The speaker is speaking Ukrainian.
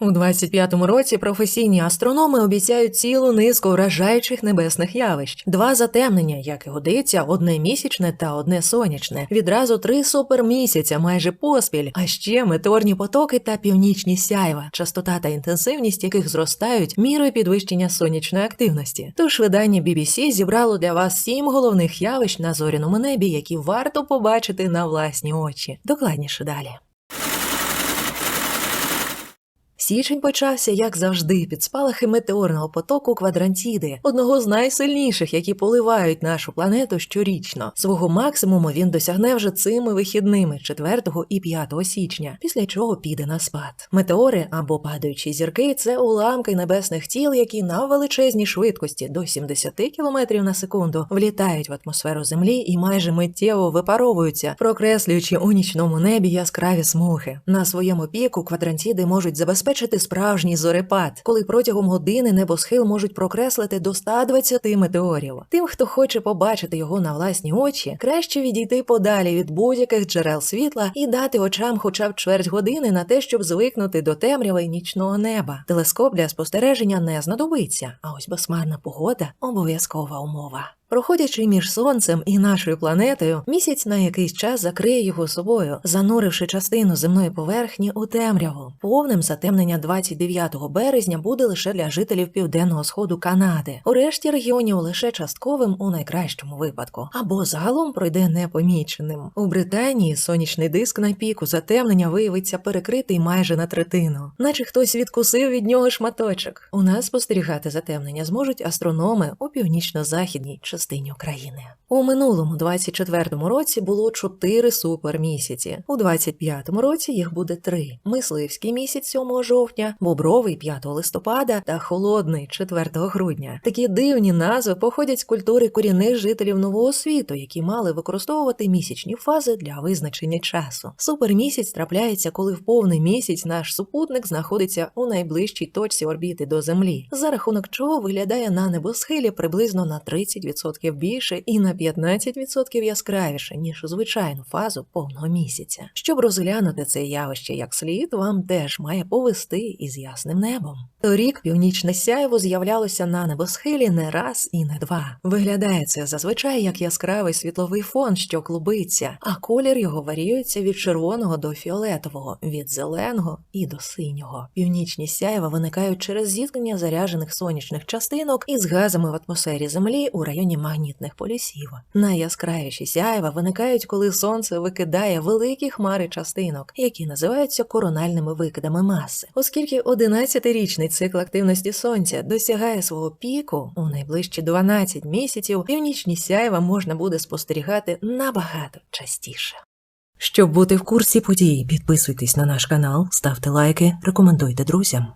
У 25-му році професійні астрономи обіцяють цілу низку вражаючих небесних явищ: два затемнення, як і годиться, одне місячне та одне сонячне. Відразу три супермісяця, майже поспіль, а ще метеорні потоки та північні сяйва, частота та інтенсивність яких зростають мірою підвищення сонячної активності. Тож видання BBC зібрало для вас сім головних явищ на зоряному небі, які варто побачити на власні очі. Докладніше далі. Січень почався, як завжди, під спалахи метеорного потоку квадрантіди, одного з найсильніших, які поливають нашу планету щорічно. Свого максимуму він досягне вже цими вихідними 4 і 5 січня, після чого піде на спад. Метеори або падаючі зірки це уламки небесних тіл, які на величезній швидкості до 70 км на секунду влітають в атмосферу Землі і майже миттєво випаровуються, прокреслюючи у нічному небі яскраві смуги. На своєму піку квадрантіди можуть забезпечити справжній зорепад, коли протягом години небосхил можуть прокреслити до 120 метеорів. Тим, хто хоче побачити його на власні очі, краще відійти подалі від будь-яких джерел світла і дати очам хоча б чверть години на те, щоб звикнути до темряви й нічного неба. Телескоп для спостереження не знадобиться, а ось безмарна погода обов'язкова умова. Проходячи між сонцем і нашою планетою, місяць на якийсь час закриє його собою, зануривши частину земної поверхні у темряву. Повним затемнення 29 березня буде лише для жителів південного сходу Канади. У решті регіонів лише частковим у найкращому випадку, або загалом пройде непоміченим. У Британії сонячний диск на піку затемнення виявиться перекритий майже на третину, наче хтось відкусив від нього шматочок. У нас спостерігати затемнення зможуть астрономи у північно-західній частині України. У минулому 24-му році було 4 супермісяці. У 25-му році їх буде 3. Мисливський місяць 7 жовтня, бобровий 5 листопада та холодний 4 грудня. Такі дивні назви походять з культури корінних жителів нового світу, які мали використовувати місячні фази для визначення часу. Супермісяць трапляється, коли в повний місяць наш супутник знаходиться у найближчій точці орбіти до Землі, за рахунок чого виглядає на небосхилі приблизно на 30% більше і на 15% яскравіше, ніж звичайну фазу повного місяця. Щоб розглянути це явище як слід, вам теж має повести із ясним небом. Торік північне сяйво з'являлося на небосхилі не раз і не два. Виглядає це зазвичай як яскравий світловий фон, що клубиться, а колір його варіюється від червоного до фіолетового, від зеленого і до синього. Північні сяйва виникають через зіткнення заряджених сонячних частинок із газами в атмосфері Землі у районі магнітних полюсів. Найяскравіші сяйва виникають, коли сонце викидає великі хмари частинок, які називаються корональними викидами маси. Оскільки 11-річний цикл активності сонця досягає свого піку у найближчі 12 місяців, північні сяйва можна буде спостерігати набагато частіше. Щоб бути в курсі подій, підписуйтесь на наш канал, ставте лайки, рекомендуйте друзям.